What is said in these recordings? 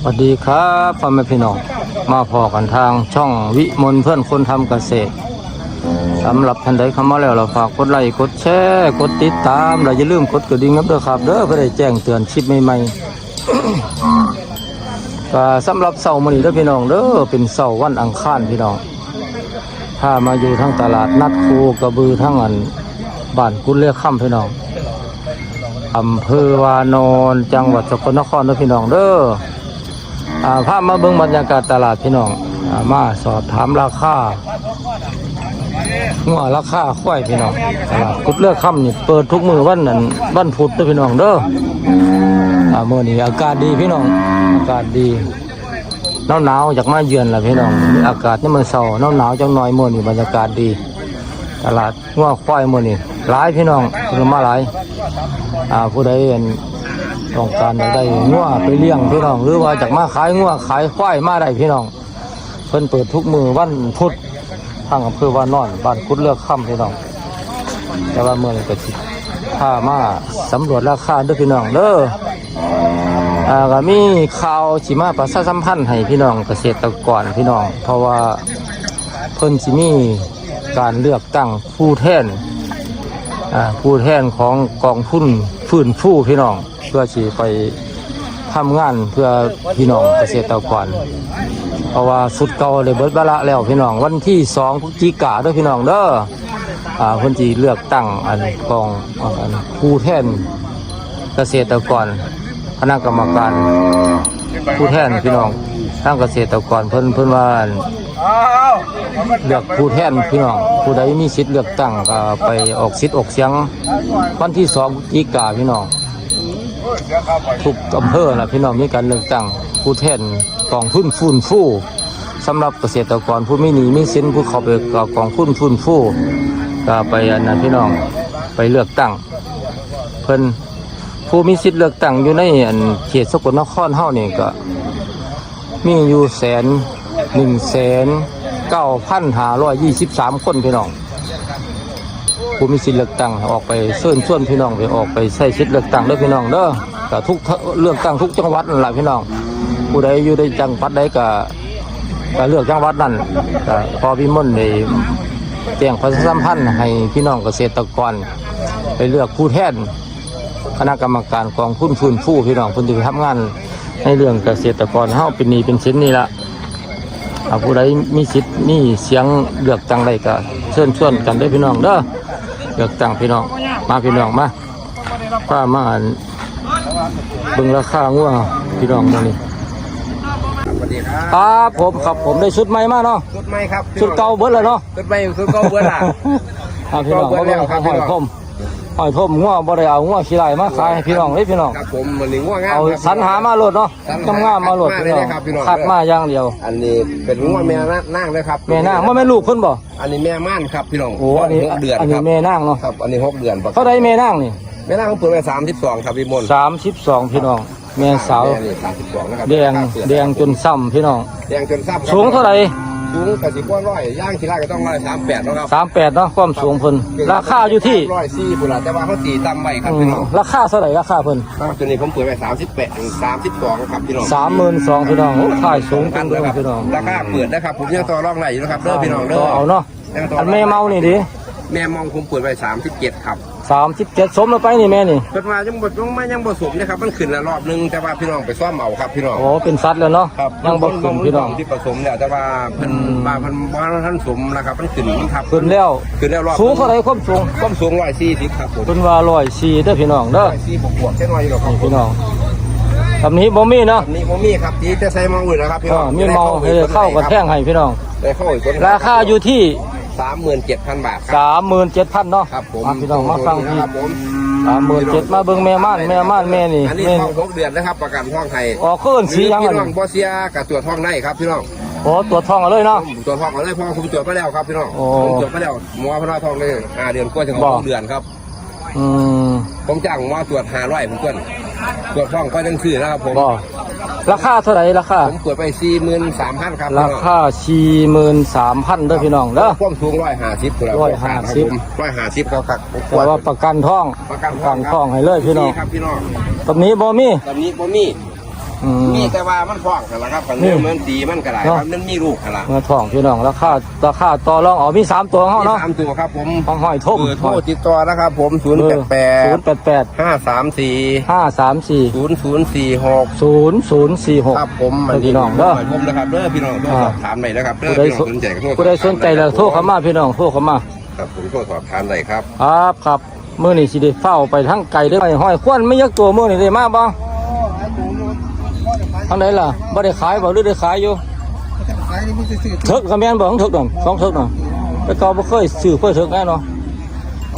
สวัสดีครับพ่อแม่พี่น้องมาพอกันทางช่องวิมลเพื่อนคนทำเกษตรสำหรับท่านใดเข้ามาแล้วเราฝากกดไลค์กดแชร์กดติดตามและอย่าลืมกดกระดิ่งนับเด้อครับเด้อเพื่อได้แจ้งเตือนคลิปใหม่ๆก็สำหรับเสาร์มื้อนี้เด้อพี่น้องเด้อเป็นเสาร์วันอังคารพี่น้องถ้ามาอยู่ทั้งตลาดนัดคูกระบือทั้งอันบ้านกุดเลือกค่ำพี่น้องอำเภอวานนจังหวัดสกลนครเด้อพี่น้องเด้อ อ่าพมาเบิ่งบรรยากาศตลาดพี่น้องอมาสอบถามราคางัวราคาควายพี่น้องตลาดกุดเลือกค่ำนี่เปิดทุกมือวันนั้นวันพุธด้อพี่น้องเด้ออ่ามื้อนี้อากาศดีพี่น้องอากาศดีหนาวหนาวๆอยากมาเยือนล่ะพี่น้องอากาศนี่มันเศร้าหนาวหนาวๆจังหน่อยมื้อนี้บรรยากาศดี ตลาดงัวควายมื้อนี้หลายพี่น้องเพิ่นมาหลายผู้ใดเห็น ต้องการอยากได้งัวไปเลี้ยงพี่น้องหรือว่าจากมาขายงัวขายควายมาได้พี่น้องเพิ่นเปิดทุกมือวันพุธทางอำเภอวานอนบ้านกุดเลือกค่ำพี่น้อง แต่ว่าเมื่อนี้ก็สิพามาสำรวจราคาด้อพี่น้องเด้ออ่าก็มีข่าวสิมาประชาสัมพันธ์ให้พี่น้องเกษตรกรพี่น้อง เพราะว่าเพิ่นสิมีการเลือกตั้งผู้แทนผู้แทนของกองทุน ฟื้นฟูพี่น้อง เพื่อสิไปทำงานเพื่อพี่น้องเกษตรกรเพราะว่าสุดเก่าเลยเบิดบละแล้วพี่น้องวันที่สองพฤศจิกาด้วยพี่น้องเด้ออ่าคนจีเลือกตั้งอันกองอันผู้แทนเกษตรกรคณะกรรมการ ผู้แทนพี่น้องทางเกษตรกรเพิ่นเพิ่นว่าเลือกผู้แทนพี่น้องผู้ใดมีสิทธิ์เลือกตั้งก็ไปออกสิทธิ์ออกเสียงวันที่สองพฤศจิกาพี่น้องทุกอำเภอนะพี่น้องมีการเลือกตั้งผู้แทนกองทุนฟื้นฟูสำหรับเกษตรกรผู้ไมีหนี้มีสินผู้เขาไปกับกองทุนฟื้นฟูก็ไปอันนั้นพี่น้องไปเลือกตั้งเพิ่น ผู้มีสิทธิ์เลือกตั้งอยู่ในอันเขตสกลนครเฮานี่ก็ มีอยู่แสนหนึ่งแสนเก้าพันห้าร้อยยี่สิบสามคนพี่น้องผู้มีสิทธิ์เลือกตั้งออกไปเชิญชวนพี่น้องไปออกไปใช้สิทธิ์เลือกตั้งเด้อพี่น้องเด้อก็ทุกเลือกตั้งทุกจังหวัดนั่นแหละพี่น้อง ผู้ใดอยู่ในจังหวัดใดก็ก็เลือกจังหวัดนั้นก็พอพี่มนต์ได้แจ้งประชาสัมพันธ์ให้พี่น้องเกษตรกร ไปเลือกผู้แทน คณะกรรมการกองทุนฟื้นฟูพี่น้องเพิ่นสิไปทำงานในเรื่องเกษตรกรเฮาเป็นหนี้เป็นสินนี่ละอ่าผู้ใดมีสิทธิ์มีเสียงเลือกตั้งได้ก็เชิญชวนกันเด้อพี่น้องเด้อเลือกตั้งพี่น้องมาพี่น้องมาป้ามาอ่านเบิ่งราคางัวพี่น้องมื้อนี้สวัสดีครับครับผมครับผมได้ชุดใหม่มาเนาะชุดใหม่ครับชุดเก่าเบิดเลยเนาะชุดใหม่ชุดเก่าเบื่อละอ่าพี่น้องเก่าเบิดแล้วครับหอยพี่น้องพม หอยพมงัวบ่ได้เอางัวขี้ไหลมาขายให้พี่น้องเด้พี่น้องครับผมมันนี่ง่วงงามเอาครับสรรหามาโลดเนาะสรรหางามๆมาโลดคัดพี่มาน้องเลยนะครับพี่น้องคัดมาอย่างเดียว อันนี้เป็นง่วงแม่นั่งเลยครับแม่นางว่าแม่ลูกเพิ่นบ่อันนี้แม่ม่านครับพี่น้องโอ้อันนี้หกเดือนอันคนี้รับแม่นางเนาะครับอันนี้หกเดือนเท่าไรแม่นางนี่แม่นั่งผมเปิดไปสามสิบสองครับพี่มนต์สามสิบสองพี่น้องแม่สาวแม่นี่สามสิบสองนะครับแดงแดงจนซ้ำพี่น้องแดงจนซ้ำครับสูงเท่าไร สูงกระสิบก้อนร้อยย่างทีแรกก็ต้องร้อยสามแปดแล้วครับสามแปดเนาะความสูงเพิ่นราคาอยู่ที่ร้อยสี่ปุ่นละแต่ว่าเขาตีต่ำไปครับอืพี่มน้องราคาเท่าไหร่ราคาเพิ่นครับตัวนี้ผมเปิดไปสามสิบแปดสามสิบสองครับพี่น้องสามหมื่นสองพี่น้องโอ้ถ่ายสูงจังเลยครับพี่น้องราคาเปิดนะครับผมยังต่อรองไหนอยู่นะครับเด้อพี่น้องเด้ต่ออเอาเนาะยังต่อันแม่เมานี่ดิแม่มองผมเปิดไปสามสิบเจ็ดครับ สามสิบเจ็ดสมแล้วไปนี่แม่นี่เปิดมายังบดยังไม่ยังบดสมนะครับมันขึ้นละรอบนึงแต่ว่าพี่น้องไปซ่อมเอาครับพี่น้องโอ้เป็นสัตว์แล้วเนาะครับยังบ่ขึ้นพี่น้องที่ผสมเนี่ยแต่ว่าเพิ่นอืมมาเพิ่นบ่ทันท่านสมนะครับมันขึ้นมันทับขึ้นแล้วขึ้นแล้วรอบสูงเท่าไหร่ความสูงความสูงร้อยสี่สิบครับผมเพิ่นว่าร้อยสี่เด้อพี่น้องเด้อร้อยสี่บวกบวกแค่น้อยอยู่หรอกครับนี่พี่น้องตำนี้บ่มีเนาะอันนี้ผมมีครับที่จะใส่มองอื่นนะครับพี่น้อ่าองมีเมาให้เข้ากับแท่งให้พี่น้องได้เข้าอีกคนราคาอยู่ที่ สามหมื่นเจ็ดพันบาทครับสามหมื่นเจ็ดพันเนาะครับผมอะพี่น้องมาฟังนะพี่ครับผมสามหมื่นเจ็ดมาเบิ่งแม่ม่านแม่ม่านแม่นี่อันนี้แม่ท้องหกเดือนนะครับ ประกันท้องไทยอ๋อเคลื่อนสียังพี่อันน้องบอเซียกับตัวจท้องได้ครับพี่น้องโอ้ตัวจทองเอาเลยเนาะตัวจท้องเอาเลยเพราะว่าผมตรวจมาแล้วครับพี่น้องโอ้ผมตรวจมาแล้วหมอพนาท้องเลยห้าเดือนกว่าถึงบ่หกเดือนครับ อืมผมจ้างหมอตรวจห้าร้อยผมเกินตรวจท้องก็ยังซื้อนะครับผม บ่ ราคาเท่าไหร่ราคาผมตรวจไปสี่หมื่นสามพันครับราคาสี่หมื่นสามพันเด้อพี่น้องเด้อความสูงร้อยห้าสิบร้อยห้าสิบร้อยห้าสิบครับครับแต่ว่าประกันทองประกันประกันทองให้เลยพี่น้องครับพี่น้องตรงนี้บ่มีตอนนี้ผมมี อืม มีแต่ว่ามันฟ้องกันละครับกันนี่เหมือนตีมันก็ได้เนาะครับมันมีลูกกันละเงินทองพี่น้องราคาราคาต่อรองเอามีสามตัวเฮามีเนาะสามตัวครับผมห้องห้อยทุ่มเบอร์โทรติดต่อนะครับผมศูนย์แปดแปศูดนย์แปดแปดห้าสามสี่ห้าสามสี่ศูนย์ศูนย์สี่หกศูนย์ศูนย์สี่หก ครับผมพี่น้องเด้อ ผมนะครับเด้อพี่น้องโทรสอบถามหน่อยนะครับเด้อผู้ใดพี่น้องสนใจก็โทรผู้ใดสนใจแล้วโทรเข้ามาพี่น้องโทรเข้ามา ครับผมโทรสอบถามหน่อยครับ ครับครับมื้อนี้สิได้เฝ้าไปทั้งไก่เด้อไอ้ห้อยควนไม่ยักตัวมื้อนี้ได้มาบ่ ทางไหนล่ะบ่ได้ขายบ่หรือได้ขายอยู่เถิกก็แม่นบ่ของเถิกนั่นสองเถิกนั่นแต่ก็บ่เคยซื้อเคยเถิกแน่เนาะ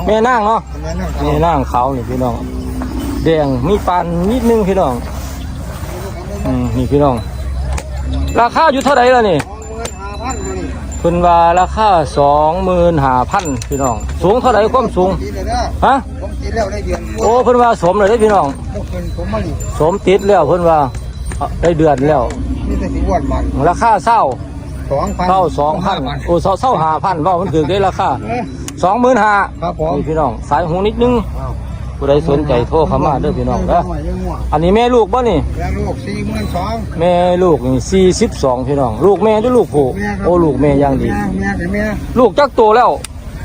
แม่นางเนาะแม่นางขาวนี่พี่น้องแดงมีปานนิดนึงพี่น้องอืมนี่พี่น้อง ราคาอยู่เท่าไหร่ล่ะนี่เพิ่นว่าราคา25,000พี่น้อง สูงเท่าไหร่ความสูงฮะโอ้เพิ่นว่าสมเลยเด้พี่น้องสมติดแล้วเพิ่นว่า เอาได้เดือนแล้วนี่แต่สิอ้วนมันราคาเศร้าสองพันเศร้าสองพันโอ้เศร้าเศร้าหาพันว่ามันถือได้ราคาสองหมื่นห้าครับผมนี่พี่น้องสายหูนิดนึงผู้ใดสนใจโทรเข้ามาเด้อพี่น้องเด้อหน่อยยังง่วงอันนี้แม่ลูกบ่นี่แล้วลูกสี่หมื่นสองแม่ลูกนี่สี่สิบสองพี่น้อง ลูกแม่ด้วยลูกผู้โอ้ลูกแม่อย่างดีแม่แม่กับแม่ลูกจักโตแล้ว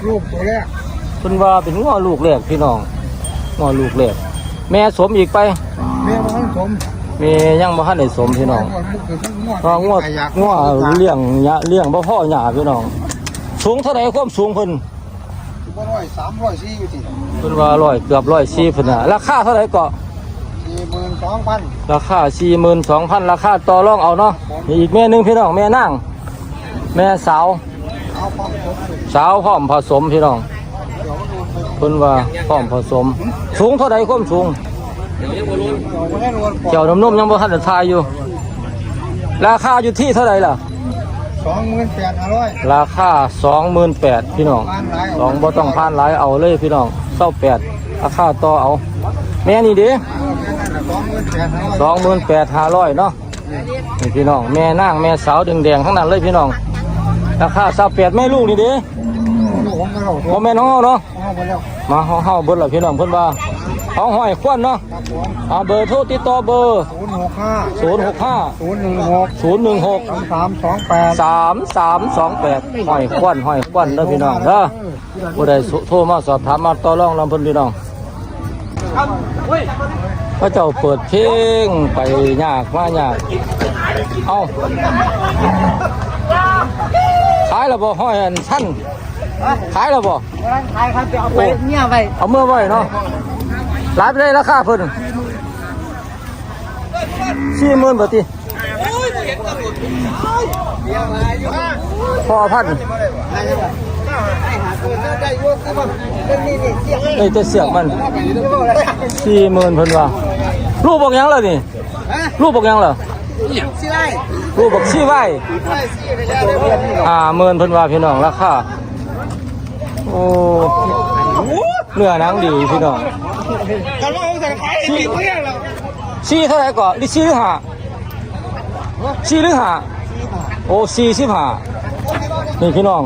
ลูกตัวแรกเพิ่นว่าเป็นง้อลูกแรกพี่น้องง้อลูกแรกแม่สมอีกไป แม่มาทั้งสมแม่ยังบ่ทันได้สมพี่น้องลูกคือทั้งง่วงก็งวดงวดเลี้ยงหยะเลี้ยงบ่พ่อหยาพี่น้อง สูงเท่าไหร่ความสูงเพิ่นบ่ร้อยสามร้อยสี่อยู่ที่เพิ่นว่าร้อยเกือบร้อยสี่เพิ่นน่ะราคาเท่าไหร่ก็สี่หมื่นสองพันราคาสี่หมื่นสองพันราคาต่อรองเอาเนาะมีอีกแม่หนึงพี่น้องแม่นางแม่สาวเอาความสมสาวพร้อมผสมพี่น้องเพิ่นว่าพร้อมผสม สูงเท่าใดความสูงไม่ได้รวน เจ้าน้ำนมยังบ่ทันได้ทายอยู่ ราคาอยู่ที่เท่าไหร่ล่ะสองหมื่นแปดห้าร้อยราคา28,000พี่น้องพันหลายสองบ่ต้องผ่านหลายเอาเลยพี่น้องเศร้าแปดราคาต่อเอา แม่นี่เด้สองหมื่นแปดห้าร้อยสองหมื่นแปดห้าร้อยเนาะนี่พี่น้องแม่นางแม่สาวแดงๆทั้งนั้นเลยพี่น้องราคาเศร้าแปดแม่ลูกนี่เด้ลูกผมไม่รู้โมแม่น้องเฮาเนาะเอาไปแล้วมาเฮาเฮาเบิดละพี่น้องเพิ่นว่า เฮาห้อยควันเนาะครับผมเอาเบอร์โทรติดต่อเบอร์ ศูนย์หกห้า065 ศูนย์หนึ่งหก016สามสามสองแปดสามสามสองแปดห้อยควันห้อยควันเด้อพี่น้องเด้อผู้ใดโทรมาสอบถามมาต่อรองลำเพิ่นพี่น้องพระเจ้าเปิดเพลงไปยากมายากเอาขายแล้วบ่ห้อยอันชั้นขายแล้วบ่ ขายครับจะเอาไปเนี่ยไปเอาเมื่อไว้เนาะ หลายไปได้ราคาเพิ่นสี่หมื่นบาทติพอพันได้เป็นนี่นี่เสียงเอ้ยแต่เสียงมันสี่หมื่นเพิ่นว่าลูกบอกยังเล่ะนี่ลูกบอกยังล่ะสิได้ลูกบอกชี้ไว้ได้สิไปได้เลยอ่าหมื่นเพิ่นว่าพี่น้องราคาโอ้ เนื้อหนังดีพี่น้องกันว่าเขาจะขายกี่เพื่อนเราสี่เท่าไหร่ก่อนนี่สี่หรือห้าสี่หรือห้าโอ้สี่สิบห้านี่พี่น้อง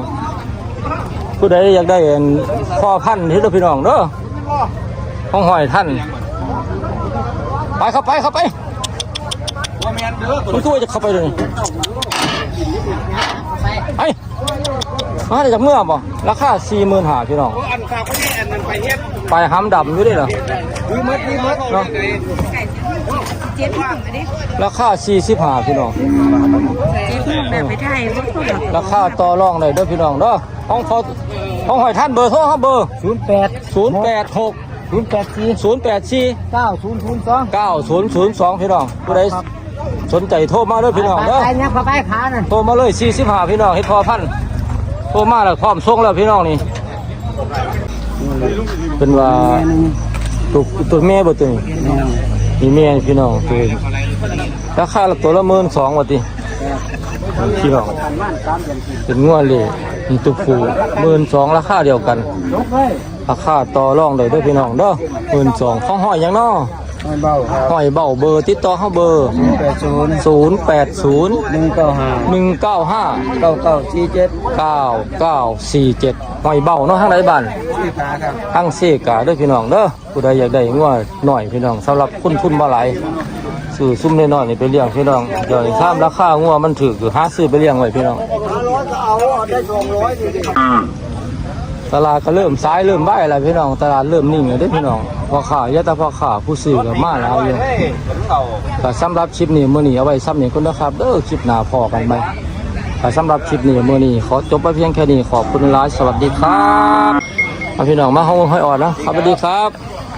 ผู้ใดอยากได้อันพ่อพันธุ์ที่เราพี่น้องเด้อห้องหอยท่าน ไปเข้าไปเข้าไปมันก็ว่าจะเข้าไปเลยไปมาได้จากเมื่อบ่ราคาสี่หมื่นห้าพี่น้องอันฝากไว้อันนั้นไปเฮ็ด ไปห้ำดำอยู่ด้วยเหรอดีมัดดีมัดเนาะเจ็บถึงไปดิราคาสี่สิบห้าพี่น้องเจ็บถึงแบบไปไทยว่าเขาแบบราคาต่อรองเลยเด้อพี่น้องเด้อห้องเขาห้องหอยท่านเบอร์โทรเขาเบอร์ศูนย์แปดศูนย์แปดหกศูนย์แปดสี่ศูนย์แปดสี่เก้าศูนย์ศูนย์สองเก้าศูนย์ศูนย์สองพี่น้องผู้ใดสนใจโทรมาเด้อพี่น้องเด้อไปเนี่ยเขาไปขานั่นโทรมาเลยสี่สิบห้าพี่น้องเฮ็ดพอพันโทรมาแล้วพร้อมส่งแล้วพี่น้องนี่ เป็นว่าตัวตัวแม่บ่ตัวนี้มีแม่พี่น้องตัวนี้ราคาละตัวละหมื่นสองว่าติพี่น้องเป็นงัวเลยมีตุกฟูหมื่นสองราคาเดียวกันราคาต่อรองเลยด้วยพี่น้องเด้อหมื่นสองข้องห้อยยังน้อ ไม่เบาครับห้อยเบาเบอร์ติดต่อเข้าเบอร์ แปดศูนย์ศูนย์แปดศูนย์หนึ่งเก้าห้าหนึ่งเก้าห้าเก้าเก้าสี่เจ็ดเก้าเก้าสี่เจ็ดห้อยเบาเนาะทางไหนบ้าน สี่ขาครับทางเสกาเด้วยพี่น้องเด้อผู้ใดอยากได้งัวหน่อยพี่น้องสำหรับคุณทุนบ่หลายซื้อซุ่มน้อยๆนี่ไปเลี้ยงพี่น้องเดี๋ยวนี้ข้ามราคางัวมันถือคือหาซื้อไปเลี้ยงไว้พี่น้อง ห้าร้อยก็เอาได้สองร้อยดิ ตลาดก็เริ่มซ้ายเริ่มใบแล้วพี่น้อง ตลาดเริ่มนิ่งแล้วเด้อพี่น้องพ่อค้ายะแต่พ่อค้าผู้ซื้อก็มาแล้วอยู่เฮ้ยผมเอาก็สำหรับคลิปนี้มื้อนี้เอาไว้ซ้ำนี้ก่อนนะครับเด้อคลิปหน้าพอกันไหมก็สำหรับคลิปนี้มื้อนี้ขอจบไปเพียงแค่นี้ขอบคุณหลายสวัสดีครับเอาพี่น้องมาห้องห้อยอ่อนนะครับสวัสดีครับ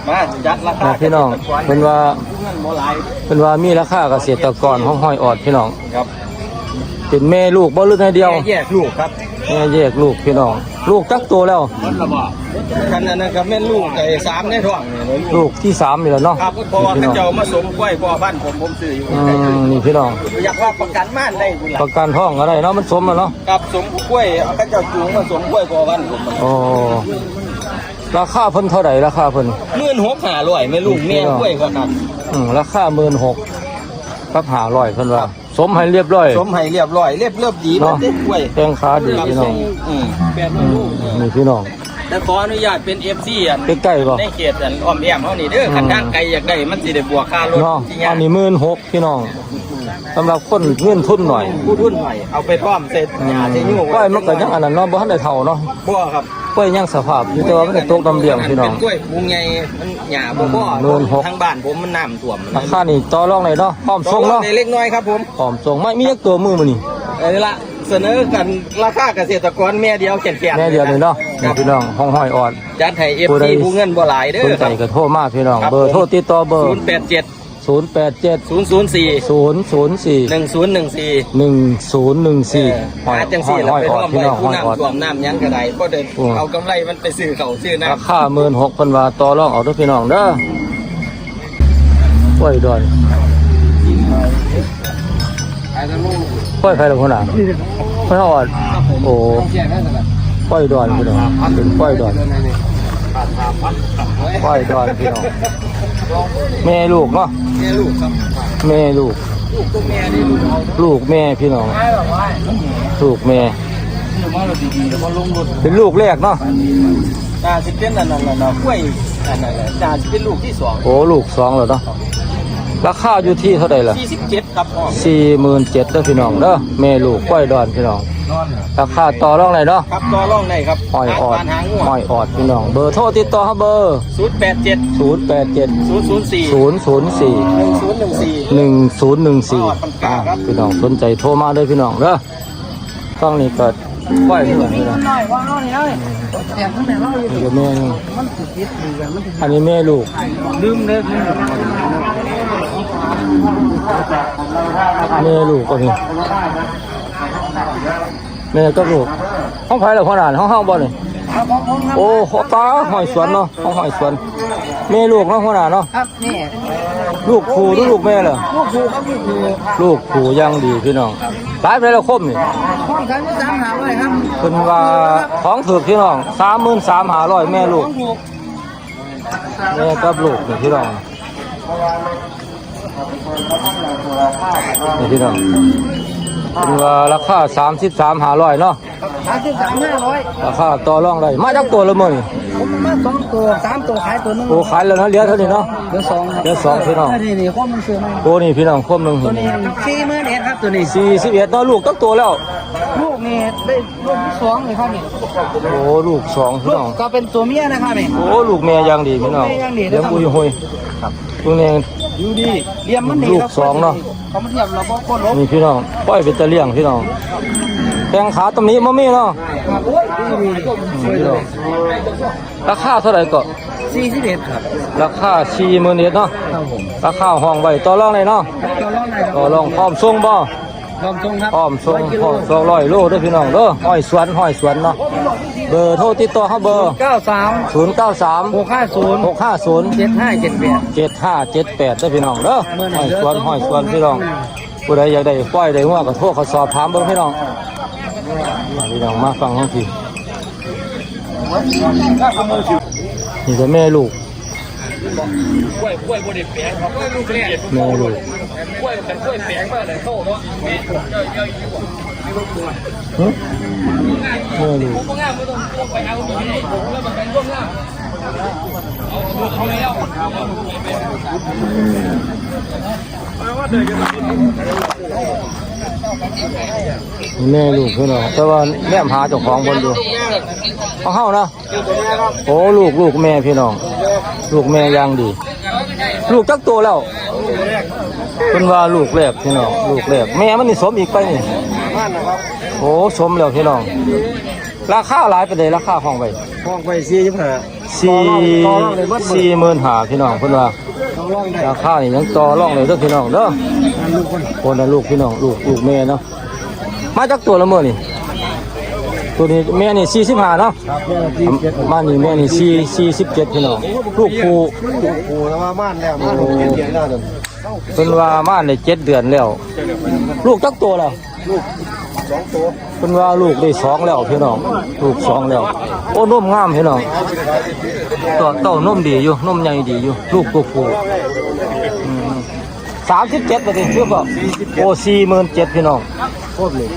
มาจัดราคานะพี่น้องเป็นว่าเงินโมลายเป็นว่ามีราคาเกษตรกรห้องห้อยออดพี่น้องครับเป็นแม่ลูกบ่ลึกในเดียวแยกลูกครับ แม่แยกลูกพี่น้อง ลูกจักตัวแล้ว มันระบาดคันนั้นนะครับแม่นลูกไอ้สามในท้องนี่ลูกลูกที่สามนี่แหล้วเนาะครับเพราะว่าพี่เขาน้องเจ้ามาสมกล้วยพ่อบ้านผมผมซื้ออยู่อืมนี่พี่น้อง อยากว่าประกันม่านได้บุญหปลัระกันท้องอะไรเนาะมันสมแล้วเนาะกับสมกล้วยเอาเขาเจ้าจูงมาสมกล้วยพ่อบ้านผมโอ้ราคาเพิ่นเท่าไหร่ราคาเพิ่น เมื่อนหกหาร้อยแม่ลูกแม่กล้วยก็กันอืมราคาหมื่นหกกับหาร้อยเพิ่นว่า สมให้เรียบร้อย สมให้เรียบร้อยเรียบเรียบดีมันเนาะได้กล้วยแตงขาดีกับพี่ทน้รองงอืมแปดอืมลูก นี่พี่น้องแต่ขออนุญาตเป็น FC อันใกล้ๆบ่ในเขตอันอ้อมแอมเฮานี่เด้อคันทางไกลอยากได้มันสิได้บวกค่ารถเนาะที่อัยานนี้หมื่นหกพี่น้องสำหรับคนเงินทุนหน่อยผู้ทุนหน่อยเอาไปท่อมเสร็จหญ้าสิอยู่กล้วยมันก็ยังอันนั้นเนาะบ่ทันได้เท่าเนาะบ่ครับกล้วยยังสภาพอยู่แต่ว่ามันได้ตกดำเลี้ยงพี่น้องเป็นกล้วยปลูกใหญ่มันหญ้าบ่พอหมื่นหกทางบ้านผมมันน้ำท่วมราคานี่ต่อรองได้เนาะพร้อมส่งเนาะในเล็กน้อยครับผมพร้อมส่งไม่มีจักตัวมือมื้อนี้เอาละ เสนอกันราคาเกษตรกรแม่เดียวแก่นๆแม่เดียวนี่เนาะครับพี่น้องห้องห้อยออดจัดให้ผู้ใด FT ผู้เงินบ่หลายเด้อสนคใจรับก็โทรมาพี่น้องครับเบอร์โทรติดต่อเบอร์087 087 004 004 1014 1014หาจังสี่ห้เราอยไปออร่ดวมพี่ไว้น้องผู้ห้อยออดน้ำท่วมน้ำหยังก็ได้ก็เดินอืมเอากำไรมันไปซื้อเขาวซื้อน้ราคา16,000บาทต่อรองเอาเด้อพี่น้องเด้อก้อยดอน ก้อยใครล่ะคนน่ะก้อยออดโอ้ก้อยดอนพี่น้องเป็นก้อยดอนก้อยดอนพี่น้องแม่ลูกเนาะำแม่ลูกครับแม่ลูก ลูกตัวแม่นี่ลูกเอาลูกแม่พี่น้องได้แบบว่าลูกแม่ซื้อมาเราดีๆแล้วก็ลงรถเป็นลูกแรกเนาะจ่าสิเป็นอันนั้นแหละเนาะกล้วยอันนั้นแหละจ่าสิเป็นลูกที่สองโอ้ลูกสองแล้วเนาะ ราคาอยู่ที่เท่าไหร่ล่ะสี่สิบเจ็ดครับพ่อสี่หมื่นเจ็ดเด้อพี่น้องเด้อแม่ลูกก้อยดอนพี่น้องนอนราคาต่อรองไหนเนาะครับต่อร่องได้ครับห้อยออดหางหางงัวห้อยออดพี่น้อง เบอร์โทรติดต่อครับเบอร์ศูนย์แปดเจ็ดศูนย์แปดเจ็ดศูนย์ศูนย์สี่ศูนย์ศูนย์สี่หนึ่งศูนย์หนึ่งสี่หนึ่งศูนย์หนึ่งสี่ออดปากกาครับพี่น้องสนใจโทรมาเด้อพี่น้องเด้อฟังนี่เกิดก้อยพี่น้องพี่น้องหน่อยว่าน้อยเลยแต่ข้างในเราอยู่นี่ก็แม่นึงมันติดติดดีกันมันอันนี้แม่ลูกลืมเลย แม่ลูกก็มีแม่ก็ลูกห้องไผ่หรือห้องนานห้องห้างบ่นี่โอ้หตาหอยสวนเนาะห้องหอยสวนแม่ลูกเนาะห้องนานเนาะครับนี่ลูกผูหรือลูกแม่เหรอลูกผูครับลูกผูลูกผูยังดีพี่น้องหลายไปแล้วคมนี่ห้องขันก็สามหาไว้ครับเพิ่นว่าของถือพี่น้องสามหมื่นสามหาร้อยแม่ลูกลูกแม่กับลูกนี่พี่น้อง นี่พี่น้องเพิ่นว่าราคาสามสิบสามหาร้อยเนาะสามสิบสามห้าร้อยราคาต่อรองได้มาจากตัวละมื้อนี่ผมมาสองตัวสามตัวขายตัวนึงโอ้ขายแล้วเนาะเหลือเท่านี้เนาะเดือสองครับเดือสองพี่น้องนี่นี่ข้อมันซื้อมาโอ้นี่พี่น้องคมหนึงตัวนี้สี่หมื่นเอ็ดครับตัวนี้สี่สิบเอ็ดเนาะลูกตั้งตัวแล้วลูกนี่ได้ลูกที่สองเลยครับนี่โอ้ลูกสองพี่ลูกน้องก็เป็นตัวเมียนะครับนี่โอ้ลูกแม่ยังดีพี่น้องลูกแม่ยังดีเลี้ยงอุยหุยตัวนี้ อยู่ดีเลี้ยงมันดีลูกครับสองเนาะเขามาเทียบเราก็คนลบนี่พี่น้องปล่อยเป็นตะเลี่ยงพี่น้องแข้งขาตรงนี้มะมี่เนาะครับโอ้ยดูดีนี่พี่น้องราคาเท่าไหร่ก็สี่สิบเอ็ดครับ ราคาสี่หมื่นเอ็ดเนาะครับผมราคาห้องไว้ต่อรองเลยเนาะตัวร้องไหนครับต่อรองพร้อมส่งบ่ลองทรงครับพร้อมส่งร้อยกิพโลร้อมสองร้อยโลเด้วยพี่น้องเด้อห้อยสวนห้อยสวนเนาะ เบอร์โทรติดต่อเขาเบอร์ เก้าสามศูนย์เก้าสามหกห้าศูนย์หกห้าศูนย์เจ็ดห้าเจ็ดแปดเจ็ดห้าเจ็ดแปดได้อพี่น้องเด้อห้อยสวนห้อยสวนพี่น้องผู้ใดอยากได้ปล่อยได้หัวก็โทรเขาสอบถามเบิ่งพี่น้องมาพี่น้องมาฟังทั้งทีนี่ก็แม่ลูกแม่ลูกหึแม่ลูกแม่ แม่ลูกพี่น้องแต่ว่าแม่หาเจ้าของบนอยู่เอาเฮานะโอ้ลูกลูกแม่พี่น้อง ลูกแม่ยังดี ลูกจักตัวแล้วเป็นว่าลูกแรกพี่น้องลูกแรกแม่มันนี่สมอีกไปนี่ โอ้สมแล้วพี่น้อง ราคาหลายไปเลยราคาห้องไปห้องไปสี่ยี่ห้าสี่สี่หมื่นหาพี่น้องเพิ่นว่าต้องร้องได้ราคานี่ยังต่อรองเลยเด้อพี่น้องเด้อคนละลูกพี่น้องลูกลูกแม่เนาะมาจากตัวละเมื่อนี่ตัวนี้แม่นี่สี่สิบห้าเนาะครับเนี่ยที่เจ็ดมานี่แม่นี่สี่สี่สิบเจ็ดพี่น้องลูกผู้โอ้แล้วมาม่านแล้วม่านหกเจ็ดเดือนแล้วเดินเป็นว่ามาในเจ็ดเดือนแล้ว ลูกจักตัวแล้ว สองตัวเป็นว่าลูกได้สองแล้วพี่น้องลูกสองแล้ว โอ้นมงามพี่น้องตัวเต้านมดีอยู่นมใหญ่ดีอยู่ ลูกตัวผู้สามสิบเจ็ดไปดิเพื่อบอกโอ้สี่หมื่นเจ็ดพี่น้องโคตรเลย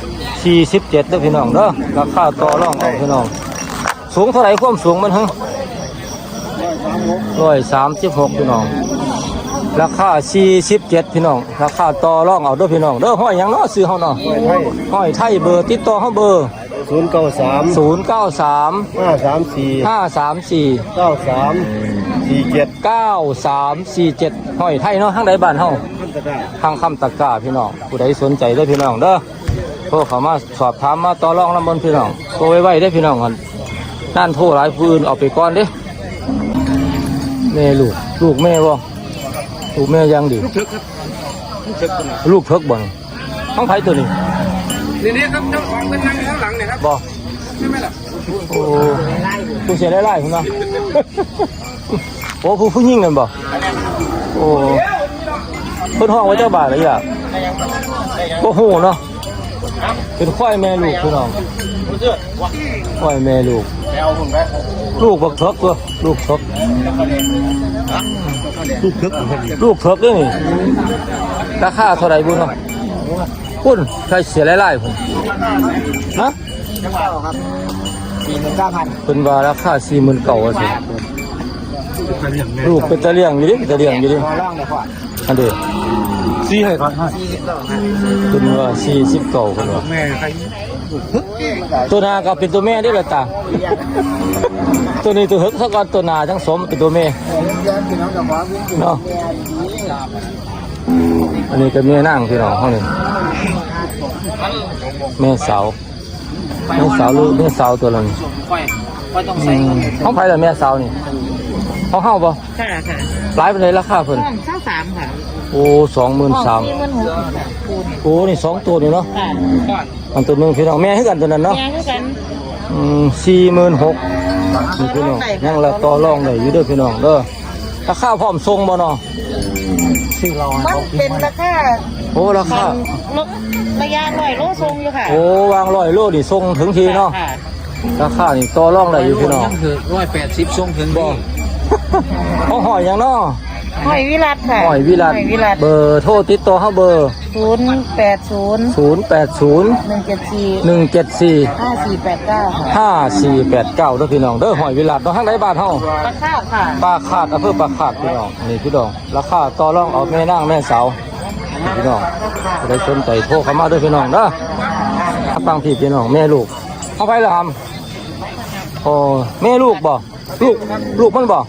สี่สิบเจ็ดเด้อพี่น้องเด้อราคาต่อรองเอาพี่น้อง สูงเท่าไหร่ความสูงมันฮะร้อยสามสิบหกพี่น้อง ราคาสี่สิบเจ็ดพี่น้อง ราคาต่อรองเอาเด้อพี่น้องเด้อห้อยหยังเนาะซื้อเฮาเนาะไทยห้อยไทยเบอร์ติดต่อเฮาเบอร์ ศูนย์เก้าสามศูนย์เก้าสามห้าสามสี่ห้าสามสี่เก้าสามสี่เจ็ดเก้าสามสี่เจ็ดห้อยไทยเนาะทางใดบ้านเฮาพันตะได้ทางคำตะกร้าพี่น้องผู้ใดสนใจเด้อพี่น้องเด้อโทรเข้ามาสอบถามมาต่อรองลำบนพี่น้องโทรไว้ๆได้อพี่น้องกันนั่นโทรหลายผู้อื่นเอาไปก่อนเด้แม่ลูกลูกแม่บ่ ลูกแม่ยังดี ลูกเถิกครับ ลูกเถิกตัวนี้ลูกเพิกบ่นี่ท้องไผตัวนี้นี่นี่ครับเจ้าของเป็นนั่งอยู่ข้างหลังเนี่ยครับบ่ใช่ไหมล่ะโอ้ผู้เสียไล่ๆคุณเนาะโอ้ผู้ผู้ยิ่งกันบ่โอ้เพิ่นห้องไว้เจ้าบ่าวเลยอะโอ้โหเนาะเป็นควายแม่ลูกพี่น้องควายแม่ลูกเอาหุ่นไปลูกบักเถิกตัวลูกเถิก ลูกทึกลูกเถิกเด้นี่ราคาเท่าไหร่บุญเนาะคุณใครเสียไล่ๆคุณฮะสี่หมื่นเก้าพันเป็นว่าราคาสี่หมื่นเก่าสิลูกเป็นตะเลียงอยู่ดิเป็นตะเลียงอยู่ดิพอร่องเลยพ่ออันเดียวสี่ให้ก่อนให้สี่สิบสองฮะเป็นว่าสี่สิบเก่าคนว่าแม่ใคร ตัวนาก็เป็นตัวแม่ได้ละตาตัวนี้ตัวหึกซะก่อนตัวนาทั้งสมเป็นตัวแม่เลี้ยงพี่น้องกับพ่อวิ่งอยู่เนาะอันนี้ก็แม่นั่งพี่น้องห้องนี้แม่สาวแม่สาวลูกแม่สาวตัวนั้นค่อยค่อยต้องอืใส่มห้องไผ่ละแม่สาวนี่ห้องเฮาบ่ค่ะค่ะหลายเป็นไรราคาเพิ่นห้องเช่าสามค่ะโอ้สองหมื่นสามสี่หมื่นหกคูณโอ้นี่สองตัวนี่เนาะค่ะอันตัวหนึงพี่น้องแม่ให้กันตัวนั้นเนาะแย่งกันอืมสี่หมื่นหกนี่พี่น้องยังละต่อรองได้อยู่เด้อพี่น้องเด้อราคาพร้อมส่งบ่เนาะสี่ร้อยมันเป็นราคาโอ้ราคาลดระยะหน่อยโลทรงอยู่ค่ะโอ้วางร้อยโลนี่ส่งถึงทีเนาะค่ะราคานี่ต่อรองได้อยู่พี่น้องยังถือร้อยแปดสิบทรงถึงบ่ห้องหอยหยังเนาะ หอยวิรัตค่ะหอยวิรัตหอยวิรัตเบอร์โทรติดต่อเฮาเบอร์ ศูนย์แปดศูนย์080 หนึ่งเจ็ดสี่174 ห้าสี่แปดเก้าค่ะห้าสี่แปดเก้าเด้อพี่น้องเด้อหอยวิลาดเนาะทางไหนบ้านเฮาราคาค่ะปลาขาดอำเภอปลาขาดพี่น้องนี่พี่น้องราคาต่อรองเอาแม่นางแม่สาวพี่น้องผู้ใดสนใจโทรเข้ามาเด้วยพี่น้องเด้อฟังพี่พี่น้องแม่ลูกเอาไปละครับโอ้แม่ลูกบ่ลูกลูกมันบ่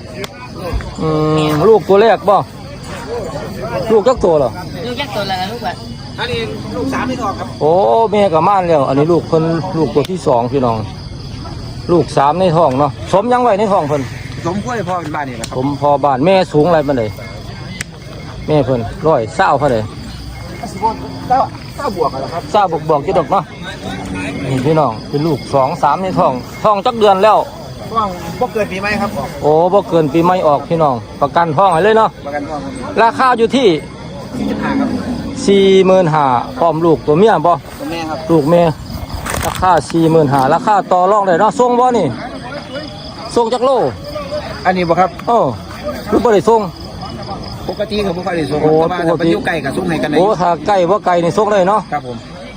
อืมลูกตัวแรกบ่ลูกจักตัวเหรอลูกยักษ์ตัวละลูกอะอันนี้ลูกสามไม่ทองครับโอ้แม่กับม่านแล้ว อันนี้ลูกเพิ่นลูกตัวที่สองพี่น้อง ลูกสามในท้องเนาะสมยังไว้ในท้องเพิ่นสมกล้วยพ่อเป็นบ้านนี่แหละครับผมพอบ้านแม่สูงอะไรปานใดแม่เพิ่นร้อยเศร้าเท่าใดเก้าเก้าบวกกันแล้วครับเศร้าบวกบอกกี่ดอกเนาะนี่พี่น้องเป็นลูกสองสามในท้องท้องจักเดือนแล้ว ว่างบ่เกินปีไหมครับออกโอ้บ่เกินปีใหม่ออกพี่น้อง ประกันท้องให้เลยเนาะประกันว่างราคาอยู่ที่สี่สิบห้าครับสี่หมื่นห้าพร้อมลูกตัวเมียบ่ตัวแม่ครับลูกแม่ราคาสี่หมื่นห้าราคาต่อรองได้เนาะส่งบ่นี่ส่งจักโลอันนี้บ่ครับเออลูกบ่ได้ส่งปกติกับบ่ค่อยได้ส่งโอ้แต่ว่าปกถ้าติไปอยู่ใกล้กับส่งให้กันได้โอ้ถ้าใกล้ว่าไกลนี่ส่งได้เนาะครับผม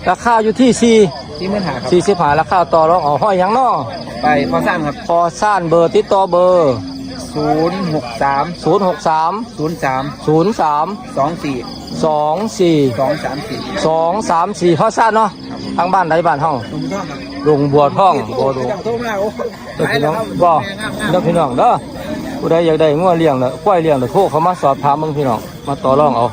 ราคาอยู่ที่สี่ สี่หมื่นห้าครับสี่สิบห้าราคาต่อรองเอาห้อยหยังเนาะไปพอสร้างครับพอซ่านเบอร์ติดต่อเบอร์0ศูนย์หกสามศูนย์หกสามศูนย์สามศูนย์สามสองสี่สองสี่สองสามสี่สองสามสี่พ่อซ่าเนาะทางบ้านไหนบ้านห้องลุงท่องครับลงบัวท่องบัวดู โทรมาโอ้เด้อพี่น้องบ่เด้อพี่น้องเด้อผู้ใดอยากได้งัวเลี้ยงเด้อควายเลี้ยงเด้อโทรเข้ามาสอบถามมึงพี่น้อง มาต่อรองเอา